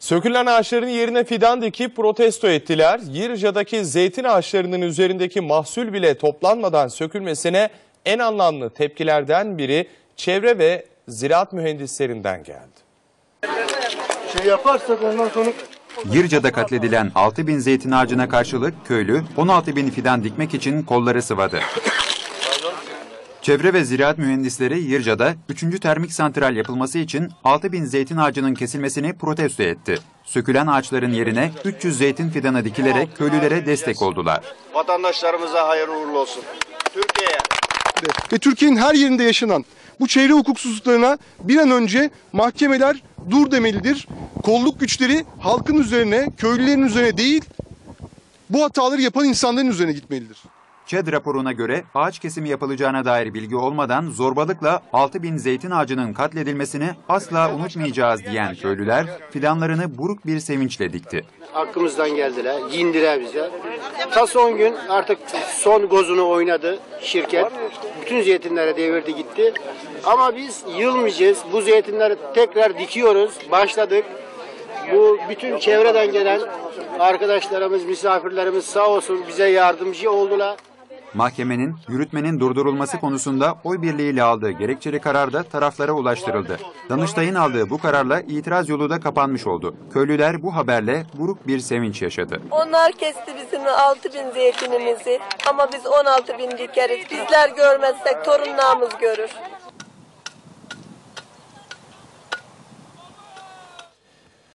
Sökülen ağaçların yerine fidan dikip protesto ettiler. Yirca'daki zeytin ağaçlarının üzerindeki mahsul bile toplanmadan sökülmesine en anlamlı tepkilerden biri çevre ve ziraat mühendislerinden geldi. şey yaparsak ondan sonra Yırca'da katledilen 6 bin zeytin ağacına karşılık köylü 16 bin fidan dikmek için kolları sıvadı. Çevre ve ziraat mühendisleri Yırca'da 3. termik santral yapılması için 6 bin zeytin ağacının kesilmesini protesto etti. Sökülen ağaçların yerine 300 zeytin fidanı dikilerek köylülere destek oldular. vatandaşlarımıza hayırlı uğurlu olsun. Türkiye'ye. ve Türkiye'nin her yerinde yaşanan bu çevre hukuksuzluklarına bir an önce mahkemeler dur demelidir. Kolluk güçleri halkın üzerine, köylülerin üzerine değil, bu hataları yapan insanların üzerine gitmelidir. ÇED raporuna göre ağaç kesimi yapılacağına dair bilgi olmadan zorbalıkla 6 bin zeytin ağacının katledilmesini asla unutmayacağız diyen köylüler fidanlarını buruk bir sevinçle dikti. hakkımızdan geldiler. Yindiler bize. Ta son gün artık son gozunu oynadı şirket. Bütün zeytinlere devirdi gitti. Ama biz yılmayacağız. Bu zeytinleri tekrar dikiyoruz. Başladık. Bu bütün çevreden gelen arkadaşlarımız, misafirlerimiz sağ olsun bize yardımcı oldular. Mahkemenin yürütmenin durdurulması konusunda oy birliğiyle aldığı gerekçeli karar da taraflara ulaştırıldı. Danıştay'ın aldığı bu kararla itiraz yolu da kapanmış oldu. Köylüler bu haberle buruk bir sevinç yaşadı. Onlar kesti bizim 6 bin zeytinimizi ama biz 16 bin dikeriz. Bizler görmezsek torunlarımız görür.